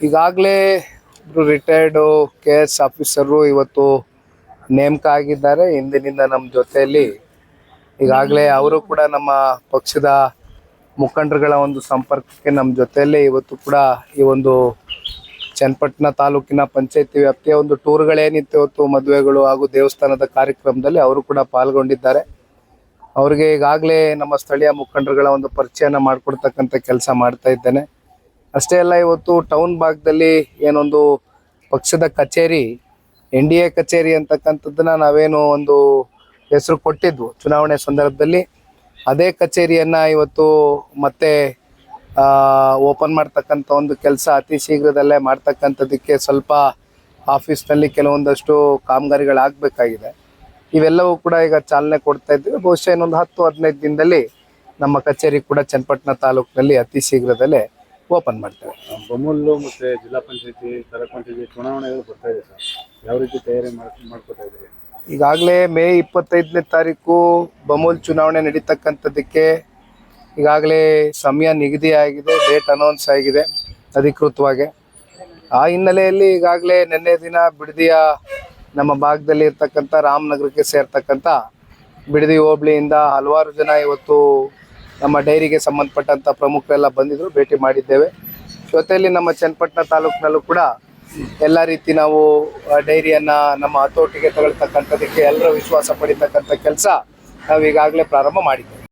ಈಗಾಗಲೇ ಒಬ್ಬರು retired K S officer ಇವತ್ತು ನೇಮಕ ಆಗಿದ್ದಾರೆ. ಹಿಂದಿನಿಂದ ನಮ್ಮ ಜೊತೆಯಲ್ಲಿ ಈಗಾಗಲೇ ಅವರು ಕೂಡ ನಮ್ಮ ಪಕ್ಷದ ಮುಖಂಡರುಗಳ ಒಂದು ಸಂಪರ್ಕಕ್ಕೆ ನಮ್ಮ ಜೊತೆಯಲ್ಲೇ ಇವತ್ತು ಕೂಡ ಈ ಒಂದು ಚನ್ನಪಟ್ಟಣ ತಾಲೂಕಿನ ಪಂಚಾಯತಿ ವ್ಯಾಪ್ತಿಯ ಒಂದು ಟೂರ್ಗಳೇನಿತ್ತು ಇವತ್ತು ಮದುವೆಗಳು ಹಾಗೂ ದೇವಸ್ಥಾನದ ಕಾರ್ಯಕ್ರಮದಲ್ಲಿ ಅವರು ಕೂಡ ಪಾಲ್ಗೊಂಡಿದ್ದಾರೆ. ಅವರಿಗೆ ಈಗಾಗಲೇ ನಮ್ಮ ಸ್ಥಳೀಯ ಮುಖಂಡರುಗಳ ಒಂದು ಪರಿಚಯನ ಮಾಡಿಕೊಡ್ತಕ್ಕಂಥ ಕೆಲಸ ಮಾಡ್ತಾ ಇದ್ದೇನೆ. ಅಷ್ಟೇ ಅಲ್ಲ, ಇವತ್ತು ಟೌನ್ ಭಾಗದಲ್ಲಿ ಏನೊಂದು ಪಕ್ಷದ ಕಚೇರಿ, ಎನ್ ಡಿ ಎ ಕಚೇರಿ ಅಂತಕ್ಕಂಥದ್ದನ್ನ ನಾವೇನು ಒಂದು ಹೆಸರು ಕೊಟ್ಟಿದ್ವು ಚುನಾವಣೆ ಸಂದರ್ಭದಲ್ಲಿ. ಅದೇ ಕಚೇರಿಯನ್ನ ಇವತ್ತು ಮತ್ತೆ ಓಪನ್ ಮಾಡ್ತಕ್ಕಂಥ ಒಂದು ಕೆಲಸ ಅತಿ ಶೀಘ್ರದಲ್ಲೇ ಮಾಡ್ತಕ್ಕಂಥದ್ದಕ್ಕೆ ಸ್ವಲ್ಪ ಆಫೀಸ್ನಲ್ಲಿ ಕೆಲವೊಂದಷ್ಟು ಕಾಮಗಾರಿಗಳಾಗಬೇಕಾಗಿದೆ. ಇವೆಲ್ಲವೂ ಕೂಡ ಈಗ ಚಾಲನೆ ಕೊಡ್ತಾ ಇದ್ದೀವಿ. ಬಹುಶಃ ಇನ್ನೊಂದು ಹತ್ತು ಹದಿನೈದು ದಿನದಲ್ಲಿ ನಮ್ಮ ಕಚೇರಿ ಕೂಡ ಚನ್ನಪಟ್ಟಣ ತಾಲೂಕಿನಲ್ಲಿ ಅತಿ ಶೀಘ್ರದಲ್ಲೇ ಓಪನ್ ಮಾಡ್ತೇವೆ. ಬೊಮ್ಮಲ್ಲು ಮತ್ತೆ ಜಿಲ್ಲಾ ಪಂಚಾಯತಿ ತಾಲೂಕು ಪಂಚಾಯತಿ ಚುನಾವಣೆಗಳು ಬರ್ತಾ ಇದೆ ಸರ್. ಯಾವ ರೀತಿ ತಯಾರಿ ಮಾಡ್ ಮಾಡ್ಕೊತಾ ಇದ್ದೀರಿ? ಈಗಾಗಲೇ ಮೇ ಇಪ್ಪತ್ತೈದನೇ ತಾರೀಕು ಬಮೂಲ್ ಚುನಾವಣೆ ನಡೀತಕ್ಕಂಥದ್ದಕ್ಕೆ ಈಗಾಗಲೇ ಸಮಯ ನಿಗದಿ ಆಗಿದೆ ಡೇಟ್ ಅನೌನ್ಸ್ ಆಗಿದೆ ಅಧಿಕೃತವಾಗಿ. ಆ ಹಿನ್ನೆಲೆಯಲ್ಲಿ ಈಗಾಗಲೇ ನಿನ್ನೆ ದಿನ ಬಿಡದಿಯ ನಮ್ಮ ಭಾಗದಲ್ಲಿ ಇರ್ತಕ್ಕಂಥ ರಾಮನಗರಕ್ಕೆ ಸೇರ್ತಕ್ಕಂಥ ಬಿಡದಿ ಹೋಬಳಿಯಿಂದ ಹಲವಾರು ಜನ ಇವತ್ತು ನಮ್ಮ ಡೈರಿಗೆ ಸಂಬಂಧಪಟ್ಟಂಥ ಪ್ರಮುಖರೆಲ್ಲ ಬಂದಿದ್ರು, ಭೇಟಿ ಮಾಡಿದ್ದೇವೆ. ಜೊತೆಯಲ್ಲಿ ನಮ್ಮ ಚನ್ನಪಟ್ಟಣ ತಾಲೂಕಿನಲ್ಲೂ ಕೂಡ ಎಲ್ಲ ರೀತಿ ನಾವು ಡೈರಿಯನ್ನ ನಮ್ಮ ಹತೋಟಿಗೆ ತಗೊಳ್ತಕ್ಕಂಥದ್ದಕ್ಕೆ ಎಲ್ಲರೂ ವಿಶ್ವಾಸ ಪಡಿತಕ್ಕಂಥ ಕೆಲಸ ನಾವು ಈಗಾಗಲೇ ಪ್ರಾರಂಭ ಮಾಡಿದ್ದೇವೆ.